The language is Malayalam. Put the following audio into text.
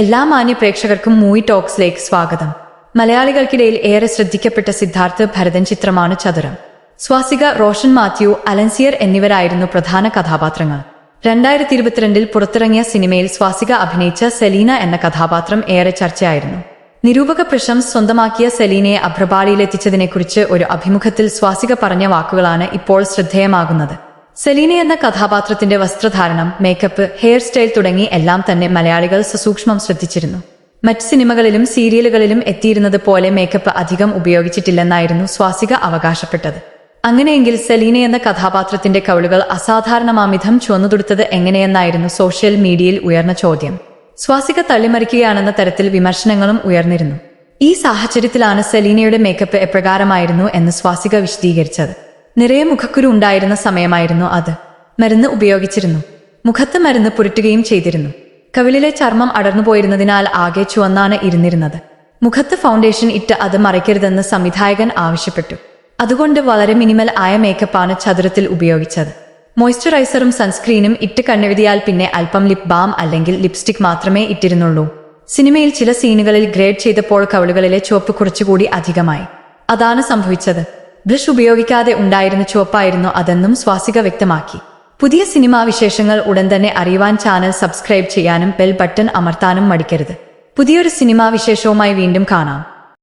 എല്ലാ മാന്യ പ്രേക്ഷകർക്കും മൂവി ടോക്സിലേക്ക് സ്വാഗതം. മലയാളികൾക്കിടയിൽ ഏറെ ശ്രദ്ധിക്കപ്പെട്ട സിദ്ധാർത്ഥ ഭരതൻ ചിത്രമാണ് ചതുരം. സ്വാസിക റോഷൻ മാത്യു അലൻസിയർ എന്നിവരായിരുന്നു പ്രധാന കഥാപാത്രങ്ങൾ. രണ്ടായിരത്തി ഇരുപത്തിരണ്ടിൽ പുറത്തിറങ്ങിയ സിനിമയിൽ സ്വാസിക അഭിനയിച്ച സെലീന എന്ന കഥാപാത്രം ഏറെ ചർച്ചയായിരുന്നു. നിരൂപക പ്രശംസ് സ്വന്തമാക്കിയ സെലീനയെ അഭ്രപാളിയിലെത്തിച്ചതിനെക്കുറിച്ച് ഒരു അഭിമുഖത്തിൽ സ്വാസിക പറഞ്ഞ വാക്കുകളാണ് ഇപ്പോൾ ശ്രദ്ധേയമാകുന്നത്. സെലീന എന്ന കഥാപാത്രത്തിന്റെ വസ്ത്രധാരണം മേക്കപ്പ് ഹെയർ സ്റ്റൈൽ തുടങ്ങി എല്ലാം തന്നെ മലയാളികൾ സസൂക്ഷ്മം ശ്രദ്ധിച്ചിരുന്നു. മറ്റ് സിനിമകളിലും സീരിയലുകളിലും എത്തിയിരുന്നത് പോലെ മേക്കപ്പ് അധികം ഉപയോഗിച്ചിട്ടില്ലെന്നായിരുന്നു സ്വാസിക അവകാശപ്പെട്ടത്. അങ്ങനെയെങ്കിൽ സെലീന എന്ന കഥാപാത്രത്തിന്റെ കവിളുകൾ അസാധാരണമാമിധം ചുവന്നുതുടുത്തത് എങ്ങനെയെന്നായിരുന്നു സോഷ്യൽ മീഡിയയിൽ ഉയർന്ന ചോദ്യം. സ്വാസിക തള്ളിമറിക്കുകയാണെന്ന തരത്തിൽ വിമർശനങ്ങളും ഉയർന്നിരുന്നു. ഈ സാഹചര്യത്തിലാണ് സെലീനയുടെ മേക്കപ്പ് എപ്രകാരമായിരുന്നു എന്ന് സ്വാസിക വിശദീകരിച്ചത്. നിറയെ മുഖക്കുരു ഉണ്ടായിരുന്ന സമയമായിരുന്നു അത്. മരുന്ന് ഉപയോഗിച്ചിരുന്നു. മുഖത്ത് മരുന്ന് പുരട്ടുകയും ചെയ്തിരുന്നു. കവിളിലെ ചർമ്മം അടർന്നു പോയിരുന്നതിനാൽ ആകെ ചുവന്നാണ് ഇരുന്നിരുന്നത്. മുഖത്ത് ഫൗണ്ടേഷൻ ഇട്ട് അത് മറയ്ക്കരുതെന്ന് സംവിധായകൻ ആവശ്യപ്പെട്ടു. അതുകൊണ്ട് വളരെ മിനിമൽ ആയ മേക്കപ്പാണ് ചതുരത്തിൽ ഉപയോഗിച്ചത്. മോയ്സ്ചറൈസറും സൺസ്ക്രീനും ഇട്ട് കണ്ണെഴുതിയാൽ പിന്നെ അല്പം ലിപ് ബാം അല്ലെങ്കിൽ ലിപ്സ്റ്റിക് മാത്രമേ ഇട്ടിരുന്നുള്ളൂ. സിനിമയിൽ ചില സീനുകളിൽ ഗ്രേഡ് ചെയ്തപ്പോൾ കവിളുകളിലെ ചുവപ്പ് കുറച്ചുകൂടി അധികമായി. അതാണ് സംഭവിച്ചത്. ബ്രഷ് ഉപയോഗിക്കാതെ ഉണ്ടായിരുന്ന ചുവപ്പായിരുന്നു അതെന്നും സ്വാസിക വ്യക്തമാക്കി. പുതിയ സിനിമാ വിശേഷങ്ങൾ ഉടൻ തന്നെ അറിയുവാൻ ചാനൽ സബ്സ്ക്രൈബ് ചെയ്യാനും ബെൽ ബട്ടൺ അമർത്താനും മടിക്കരുത്. പുതിയൊരു സിനിമാ വിശേഷവുമായി വീണ്ടും കാണാം.